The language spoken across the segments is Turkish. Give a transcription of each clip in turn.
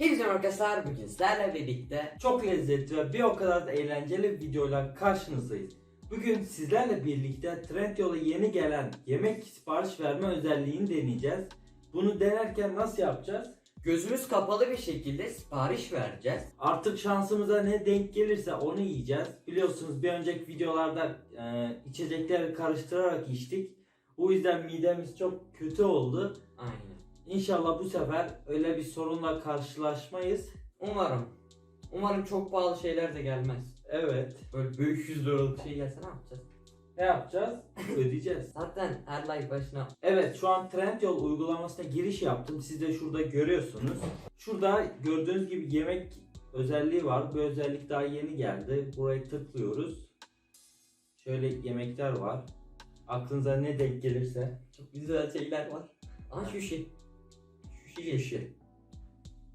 Hepinize arkadaşlar bugün sizlerle birlikte Çok lezzetli ve bir o kadar da eğlenceli videoyla karşınızdayız. Bugün sizlerle birlikte Trendyol'a yeni gelen yemek sipariş verme özelliğini deneyeceğiz. Bunu denerken nasıl yapacağız? gözümüz kapalı bir şekilde sipariş vereceğiz. Artık şansımıza ne denk gelirse onu yiyeceğiz. Biliyorsunuz bir önceki videolarda e, içecekleri karıştırarak içtik. O yüzden midemiz çok kötü oldu. Aynen. İnşallah bu sefer öyle bir sorunla karşılaşmayız. Umarım. Umarım çok pahalı şeyler de gelmez. Evet. Böyle büyük 100 liralık şey gelse ne yapacağız? Ne yapacağız? Ödeyeceğiz. Zaten her like başına Evet şu an Trendyol uygulamasına giriş yaptım. Siz de şurada görüyorsunuz. Şurada gördüğünüz gibi yemek özelliği var. Bu özellik daha yeni geldi. Buraya tıklıyoruz. Şöyle yemekler var. Aklınıza ne denk gelirse. çok güzel şeyler var. Aa şu şey. Şu geçti.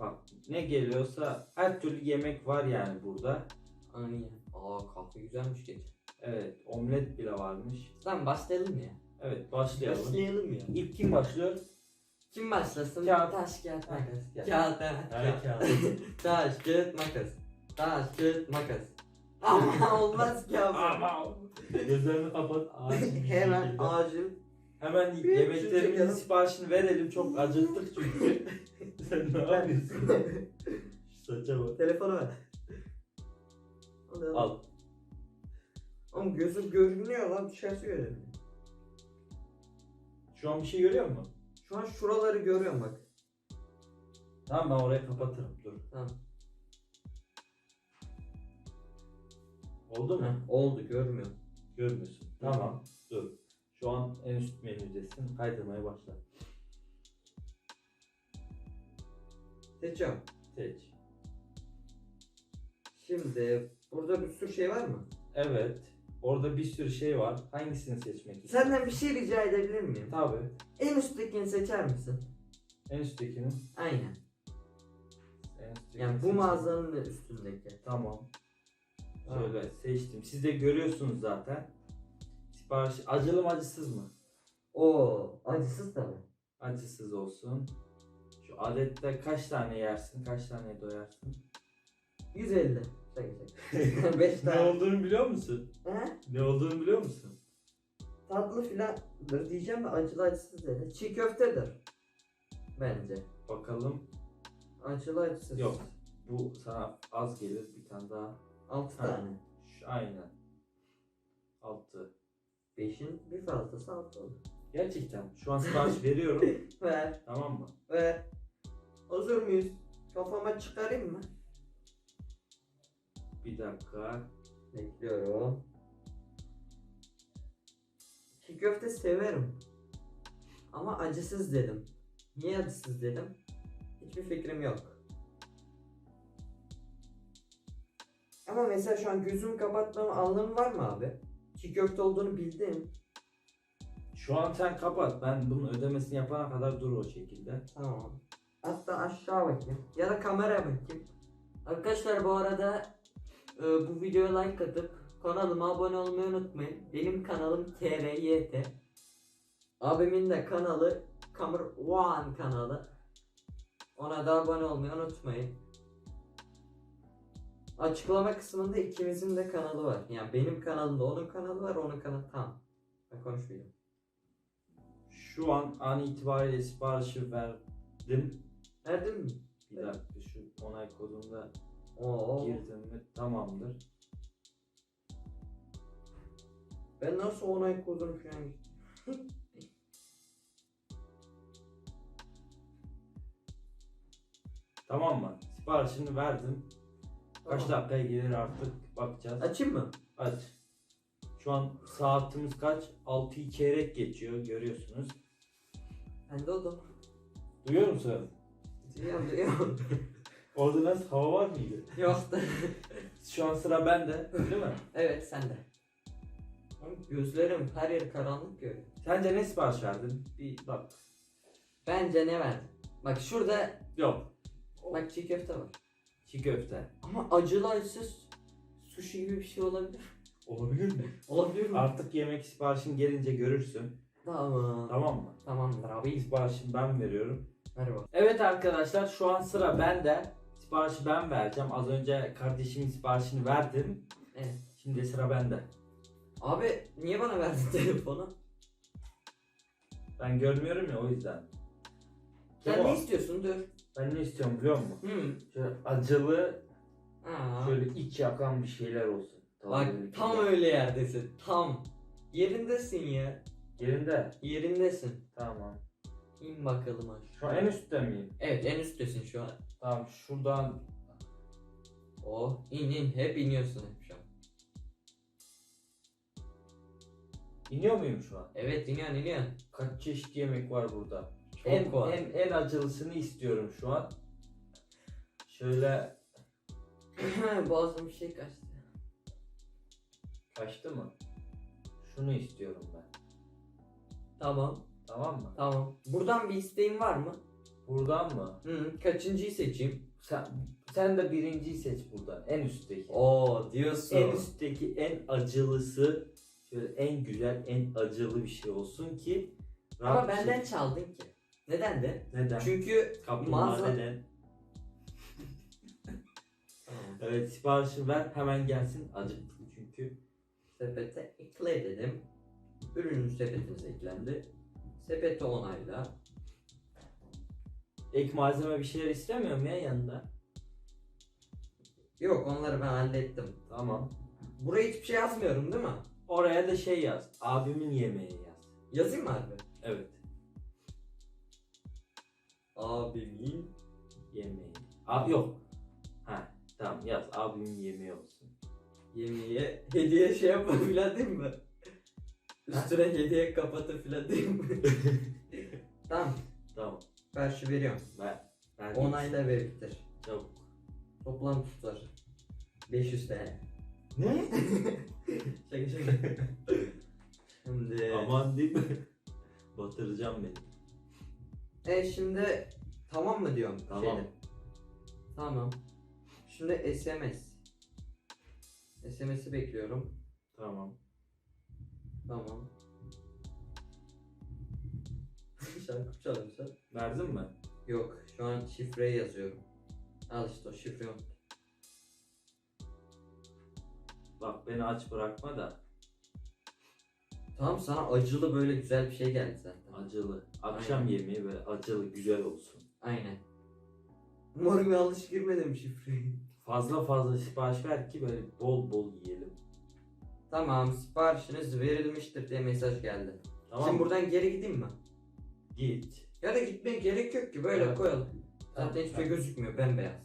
Bak ne geliyorsa her türlü yemek var yani burada. Aynen. Aa kahve güzelmiş geç. Evet omlet bile varmış. Tamam başlayalım ya. Evet başlayalım. Başlayalım ya. İlk kim başlıyor? Kim başlasın? Kağıt. Taş kağıt makas. Gel. Kağıt Evet, kağıt. Taş kağıt makas. Taş kağıt makas. Ama olmaz ki abi. Ama gözlerini kapat. Hemen acil. Hemen yemeklerimizin siparişini verelim. Çok acıktık çünkü. Sen ne yapıyorsun? Şu saça bak. Telefonu ver. Al. Ama gözüm görünüyor lan dışarısı görünüyor. Şu an bir şey görüyor musun? Şu an şuraları görüyorum bak. Tamam ben orayı kapatırım. Dur. Tamam. Oldu mu? Oldu görmüyorum. Görmüyorsun. Tamam. Dur. Şu an en üst menüdesin. Kaydırmaya başla. Seçiyorum. Seç. Şimdi burada bir sürü şey var mı? Evet. Orada bir sürü şey var. Hangisini seçmek istiyorsun? Senden bir şey rica edebilir miyim? Tabii. En üsttekini seçer misin? En üsttekinin. Aynen. En üsttekini Yani bu mağazanın da üstündeki. Tamam. Tamam. Şöyle seçtim. Siz de görüyorsunuz zaten. Sipariş acılı mı acısız mı? Oo, acısız tabi. Acısız olsun. Şu adette kaç tane yersin? Kaç tane doyarsın? 150. Şaka şaka. 5 ne tane. olduğunu biliyor musun? He? Ne olduğunu biliyor musun? Tatlı filandır diyeceğim de acılı acısız dedi. Çiğ köftedir. Bence. Bakalım. Acılı acısız. Yok. Bu sana az gelir. Bir tane daha. 6 Ha. tane. Şu, aynen. Altı. 5'in bir fazlası 6 olur. Gerçekten. Şu an sipariş veriyorum. Ver. tamam mı? Ver. Hazır mıyız? Kafama çıkarayım mı? Bir dakika. Bekliyorum. Çiğ köfte severim. Ama acısız dedim. Niye acısız dedim? Hiçbir fikrim yok. Ama mesela şu an gözümü kapatmam anlamı var mı abi? Çiğ köfte olduğunu bildim. Şu an sen kapat. Ben bunun ödemesini yapana kadar dur o şekilde. Tamam. Hatta aşağı bakayım. Ya da kameraya bakayım. Arkadaşlar bu arada e, bu videoya like atıp kanalıma abone olmayı unutmayın. Benim kanalım KRYT. Abimin de kanalı Kamur One kanalı. Ona da abone olmayı unutmayın. Açıklama kısmında ikimizin de kanalı var. Yani benim kanalımda onun kanalı var, onun kanalı tamam. Ben konuşmayacağım. Şu an an itibariyle siparişi verdim. Verdin mi? Bir dakika şu onay kodunda Oo. girdim mi tamamdır. Ben nasıl onay kodunu falan Tamam mı? Siparişini verdim. Kaç dakikaya gelir artık bakacağız. Açayım mı? Aç. Şu an saatimiz kaç? 6'yı çeyrek geçiyor görüyorsunuz. Ben de oldum. Duyuyor musun? Duyuyorum duyuyorum. Orada nasıl hava var mıydı? Yoktu. Şu an sıra bende değil mi? evet sen de. Oğlum Gözlerim her yeri karanlık görüyor. Sence ne sipariş verdin? Bir bak. Bence ne verdin? Bak şurada Yok. bak çiğ köfte var. Çiğ köfte. Ama acılı acısız sushi gibi bir şey olabilir. Olabilir mi? Olabilir mi? Artık yemek siparişin gelince görürsün. Tamam. Tamam mı? Tamamdır abi. Siparişini ben veriyorum. Merhaba. Evet arkadaşlar şu an sıra bende. Siparişi ben vereceğim. Az önce kardeşimin siparişini verdim. Evet. Şimdi sıra bende. Abi niye bana verdin telefonu? Ben görmüyorum ya o yüzden. Sen Kemal, ne istiyorsun? Dur. Ben ne istiyorum biliyor musun? Hmm. Şöyle acılı, Aa. şöyle iç yakan bir şeyler olsun. Bak Tabii, tam tabii. öyle yerdesin. Tam. Yerindesin ya. Yerinde. Yerindesin. Tamam. İn bakalım aşağı. Şu an en üstte miyim? Evet en üsttesin şu an. Tamam şuradan Oh in in. Hep iniyorsun hep şu an. iniyor muyum şu an? Evet iniyorsun iniyorsun. Kaç çeşit yemek var burada? Çok en, en en acılısını istiyorum şu an. Şöyle Boğazım bir şey kaçtı. kaçtı mı? Şunu istiyorum ben. Tamam. Tamam mı? Tamam. Buradan bir isteğin var mı? Buradan mı? Hı, kaçıncıyı seçeyim? Sen sen de birinciyi seç buradan. En üstteki. Oo diyorsun. En üstteki en acılısı şöyle en güzel, en acılı bir şey olsun ki Ama bir benden şey- çaldın ki. Neden de? neden? Çünkü Kaplumbağa mağaza- neden? Evet siparişi ver hemen gelsin. Acıktık çünkü. sepete ekle dedim. Ürünün sepetinize eklendi. Sepeti onayla. Ek malzeme bir şeyler istemiyorum ya yanında. Yok onları ben hallettim. Tamam. Buraya hiçbir şey yazmıyorum değil mi? Oraya da şey yaz. Abimin yemeği yaz. Yazayım mı harbi? Evet. Abimin Yemeği. Abi yok. Ha tamam yaz. Abimin yemeği olsun. yemeğe hediye şey yapma filan değil mi? Üstüne hediye kapatı filan değil mi? tamam. Tamam. Karşı veriyorum. Ver. Ver Onayla ve bitir. Çabuk. Toplam tutar. 500 TL. Ne? Şaka şaka. Şimdi... Aman değil mi? Batıracağım beni. E şimdi tamam mı diyorum? Tamam. şeyde? Tamam. Şimdi SMS. SMS'i bekliyorum. Tamam. Tamam. Şarkı çalmışlar. Verdin mi? Yok şu an şifreyi yazıyorum. Al işte o şifreyi unut. Bak beni aç bırakma da. Tamam sana acılı böyle güzel bir şey geldi zaten. Acılı. Akşam Aynen. yemeği böyle acılı güzel olsun. Aynen. Umarım yanlış girmedim şifreyi. Fazla fazla sipariş ver ki böyle bol bol yiyelim. Tamam siparişiniz verilmiştir diye mesaj geldi. Tamam Şimdi buradan geri gideyim mi? Git. Ya da gitmeye gerek yok ki böyle Evet. koyalım. Zaten hiçbir şey gözükmüyor bembeyaz.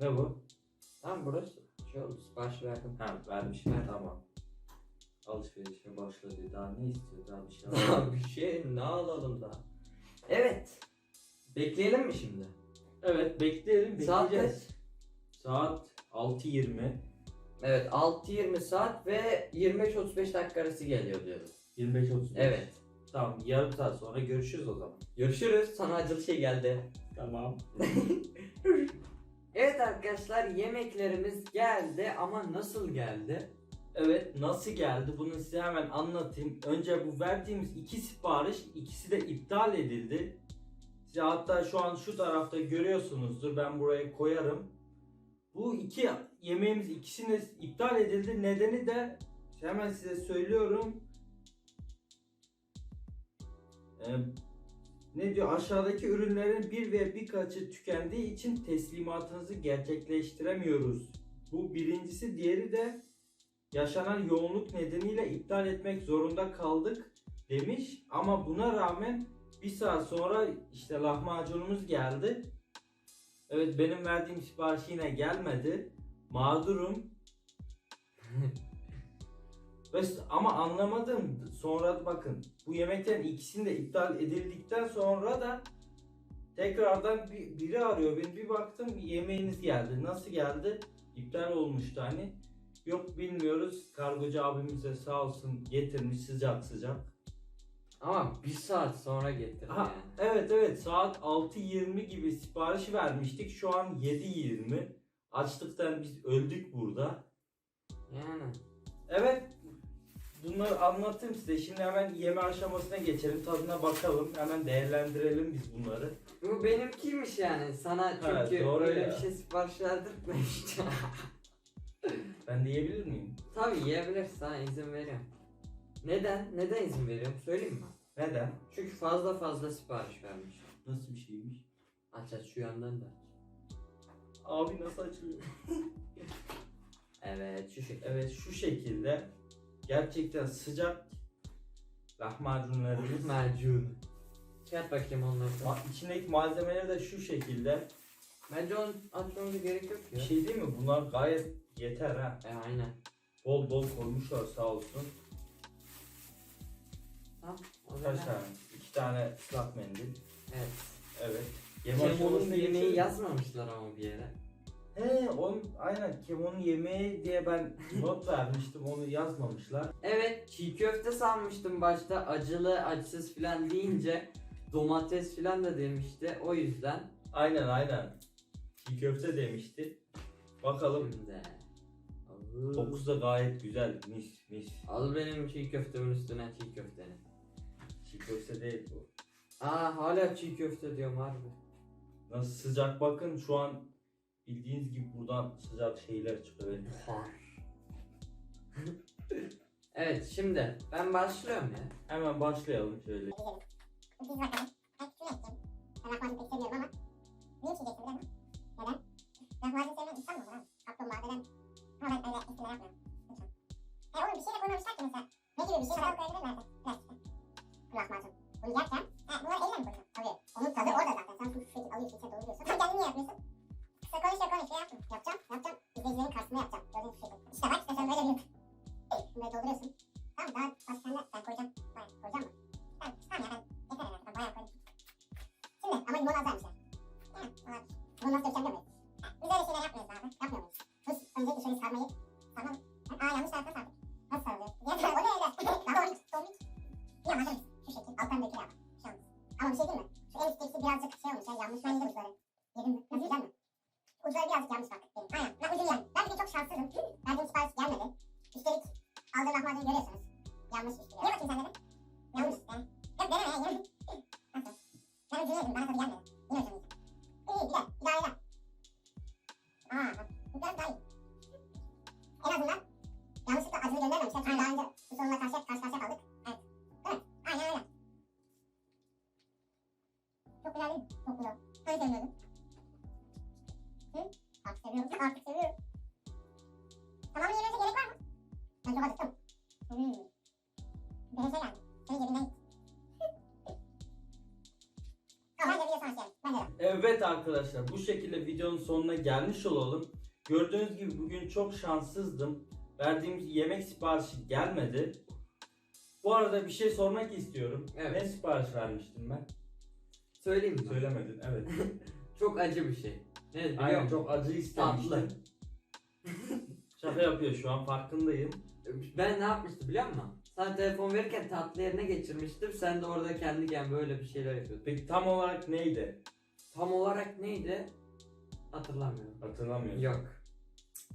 Ne bu? Tamam burası şey oldu sipariş verdim. Ha vermişim Ver. tamam. Alışverişe başladı. Daha ne istiyor? Daha bir şey Daha alalım. bir şey ne alalım daha. Evet. Bekleyelim mi şimdi? evet bekleyelim. Saat Bekleyeceğiz. Saat 6.20. Evet 6.20 saat ve 25-35 dakika arası geliyor diyoruz. 25.35. Evet. Tamam yarım saat sonra görüşürüz o zaman. Görüşürüz. Sana acılı şey geldi. Tamam. Evet arkadaşlar yemeklerimiz geldi ama nasıl geldi? Evet nasıl geldi bunu size hemen anlatayım. Önce bu verdiğimiz iki sipariş ikisi de iptal edildi. Size hatta şu an şu tarafta görüyorsunuzdur ben buraya koyarım. Bu iki yemeğimiz ikisini iptal edildi. Nedeni de hemen size söylüyorum. Ee, ne diyor aşağıdaki ürünlerin bir ve birkaçı tükendiği için teslimatınızı gerçekleştiremiyoruz. Bu birincisi diğeri de yaşanan yoğunluk nedeniyle iptal etmek zorunda kaldık demiş. Ama buna rağmen bir saat sonra işte lahmacunumuz geldi. Evet benim verdiğim sipariş yine gelmedi. Mağdurum. Ama anlamadım. Sonra bakın bu yemeklerin ikisini de iptal edildikten sonra da tekrardan bir, biri arıyor beni. Bir baktım yemeğiniz geldi. Nasıl geldi? İptal olmuştu hani. Yok bilmiyoruz. Kargocu abimiz de sağ olsun getirmiş sıcak sıcak. Ama bir saat sonra getirdi Ha, yani. evet evet saat 6.20 gibi sipariş vermiştik. Şu an 7.20. Açlıktan biz öldük burada. Yani. Evet bunları anlatayım size. Şimdi hemen yeme aşamasına geçelim. Tadına bakalım. Hemen değerlendirelim biz bunları. Bu benimkiymiş yani. Sana Ha, çünkü doğru öyle ya. bir şey sipariş verdirtmemiş. Ben de yiyebilir miyim? Tabii yiyebilirsin sana izin veriyorum. Neden? Neden izin veriyorum söyleyeyim mi? Neden? Çünkü fazla fazla sipariş vermiş. Nasıl bir şeymiş? Aç aç şu yandan da. Abi nasıl açılıyor? Evet şu şekilde. Evet şu şekilde gerçekten sıcak lahmacunlarımız. Macun. Çıkart bakayım onları. Ma- içindeki malzemeler de şu şekilde. Bence onu açmamıza gerek yok Bir ya. şey değil mi? Bunlar gayet yeter ha. E aynen. Bol bol koymuşlar sağ olsun. Tamam. O zaman. tane? İki tane ıslak mendil. Evet. Evet. Kemonun aşamasına yemeği yazmamışlar ama bir yere. He, on, aynen kemonun yemeği diye ben not vermiştim onu yazmamışlar. Evet çiğ köfte sanmıştım başta acılı acısız filan deyince domates filan da demişti o yüzden. Aynen aynen. Çiğ köfte demişti. Bakalım. Şimdi. Kokusu da gayet güzel. Mis mis. Al benim çiğ köftemin üstüne çiğ köfteni. Köfte değil bu. Aa hala çiğ köfte diyorum harbi. Nasıl sıcak bakın şu an bildiğiniz gibi buradan sıcak şeyler çıkıyor. benim. Buhar. evet şimdi ben başlıyorum ya. Hemen başlayalım şöyle. Biz bakalım. Ben şunu yapacağım. Ben lahmacun pek sevmiyorum ama niye çiğ biliyor musun? Neden? Lahmacun sevmeyen insan mı olur abi? Kaplumbağa neden? Ama ben öyle espriler yapmıyorum. Lütfen. E oğlum bir şey de koymamışlar ki mesela. Ne gibi bir şey de koyabilirlerdi. Plastikten. Lahmacun. Bunu yerken, he bunlar elle mi koyuyorsun? Tabii. Onun tadı orada zaten. Sen şu şekil alıyorsun, içine dolduruyorsun. Sen kendin niye yapmıyorsun? Kısa konuş konuş. Şey yapma. Yapacağım, yapacağım. İzleyicilerin karşısında yapacağım. Gördüğünüz şekil. İşte bak işte sen böyle bir Böyle dolduruyorsun. Tamam daha başka sen de ben koyacağım. Bayağı koyacağım mı? Tamam, tamam ya ben yeter herhalde. Ben bayağı koydum. Şimdi ama limon az vermişler. Yani onlar bunu nasıl dökeceğim bilmiyorum. Biz öyle şeyler yapmıyoruz abi. Yapmıyor muyuz? Tuz öncelikle şöyle sarmayı sarma. Aa yanlış tarafta Evet arkadaşlar bu şekilde videonun sonuna gelmiş olalım. Gördüğünüz gibi bugün çok şanssızdım. Verdiğimiz yemek siparişi gelmedi. Bu arada bir şey sormak istiyorum. Evet. Ne sipariş vermiştim ben? Söyleyeyim mi? Söylemedin evet. Çok acı bir şey. Ne biliyor Aynen musun? çok acı istemiştim. Tatlı. Şaka yapıyor şu an farkındayım. Ben ne yapmıştım biliyor musun? Sana telefon verirken tatlı yerine geçirmiştim. Sen de orada kendiken böyle bir şeyler yapıyordun. Peki tam olarak neydi? Tam olarak neydi? Hatırlamıyorum. Hatırlamıyorum. Yok.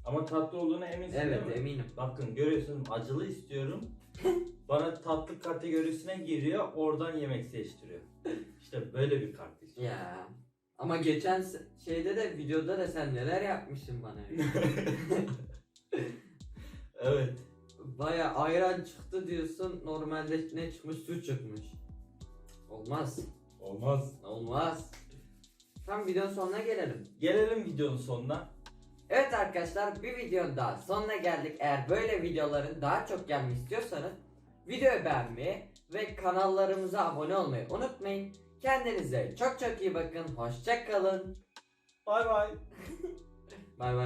Ama tatlı olduğuna eminsin Evet değil mi? eminim. Bakın görüyorsunuz acılı istiyorum. Bana tatlı kategorisine giriyor oradan yemek seçtiriyor. İşte böyle bir kardeş. Ya. Ama geçen se- şeyde de videoda da sen neler yapmışsın bana. evet. Baya ayran çıktı diyorsun. Normalde ne çıkmış? Su çıkmış. Olmaz. Olmaz. Olmaz. Tam videonun sonuna gelelim. Gelelim videonun sonuna. Evet arkadaşlar bir videonun daha sonuna geldik. Eğer böyle videoların daha çok gelmesini istiyorsanız videoyu beğenmeyi ve kanallarımıza abone olmayı unutmayın. Kendinize çok çok iyi bakın. Hoşça kalın. Bay bay. Bay bay.